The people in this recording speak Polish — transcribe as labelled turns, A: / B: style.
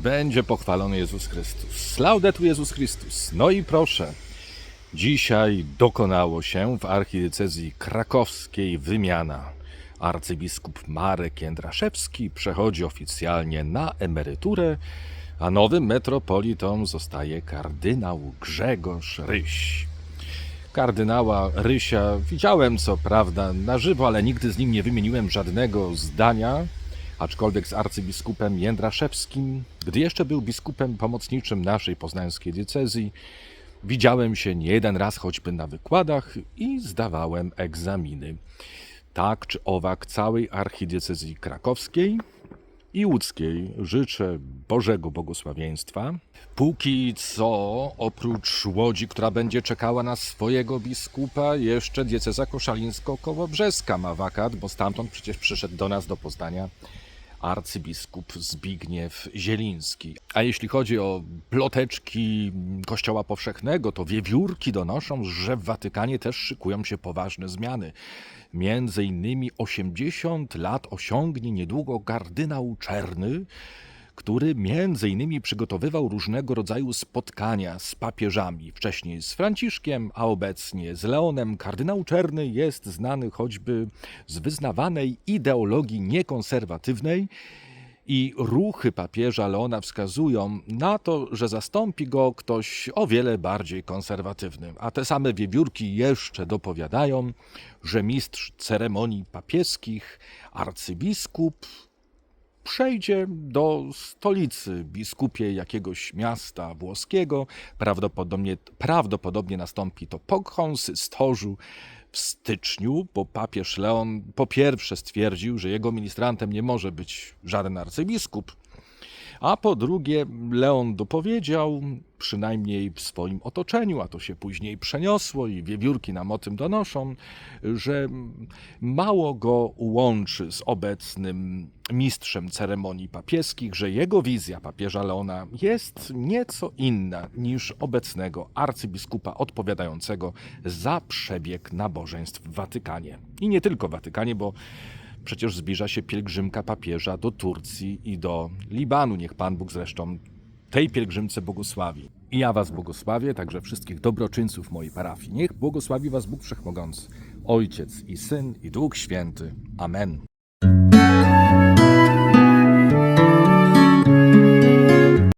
A: będzie pochwalony Jezus Chrystus. Laudetu Jezus Chrystus. No i proszę, dzisiaj dokonało się w archidiecezji krakowskiej wymiana. Arcybiskup Marek Jędraszewski przechodzi oficjalnie na emeryturę, a nowym metropolitą zostaje kardynał Grzegorz Ryś. Kardynała Rysia widziałem co prawda na żywo, ale nigdy z nim nie wymieniłem żadnego zdania, aczkolwiek z arcybiskupem Jędraszewskim, gdy jeszcze był biskupem pomocniczym naszej poznańskiej diecezji, widziałem się nie jeden raz choćby na wykładach i zdawałem egzaminy. Tak czy owak całej archidiecezji krakowskiej i łódzkiej życzę Bożego błogosławieństwa. Póki co, oprócz Łodzi, która będzie czekała na swojego biskupa, jeszcze dieceza koszalińsko-kołobrzeska ma wakat, bo stamtąd przecież przyszedł do nas do Poznania arcybiskup Zbigniew Zieliński. A jeśli chodzi o ploteczki Kościoła Powszechnego, to wiewiórki donoszą, że w Watykanie też szykują się poważne zmiany. Między innymi 80 lat osiągnie niedługo kardynał Czerny, który między innymi przygotowywał różnego rodzaju spotkania z papieżami. Wcześniej z Franciszkiem, a obecnie z Leonem. Kardynał Czerny jest znany choćby z wyznawanej ideologii niekonserwatywnej i ruchy papieża Leona wskazują na to, że zastąpi go ktoś o wiele bardziej konserwatywny. A te same wiewiórki jeszcze dopowiadają, że mistrz ceremonii papieskich, arcybiskup, przejdzie do stolicy biskupiej jakiegoś miasta włoskiego. Prawdopodobnie, prawdopodobnie nastąpi to pogrom stworzu w styczniu, bo papież Leon po pierwsze stwierdził, że jego ministrantem nie może być żaden arcybiskup, a po drugie, Leon dopowiedział, przynajmniej w swoim otoczeniu, a to się później przeniosło i wiewiórki nam o tym donoszą, że mało go łączy z obecnym mistrzem ceremonii papieskich, że jego wizja papieża Leona jest nieco inna niż obecnego arcybiskupa odpowiadającego za przebieg nabożeństw w Watykanie. I nie tylko w Watykanie, bo Przecież zbliża się pielgrzymka papieża do Turcji i do Libanu. Niech Pan Bóg zresztą tej pielgrzymce błogosławi. I ja Was błogosławię, także wszystkich dobroczyńców mojej parafii. Niech błogosławi Was Bóg Wszechmogący, Ojciec i Syn i Duch Święty. Amen.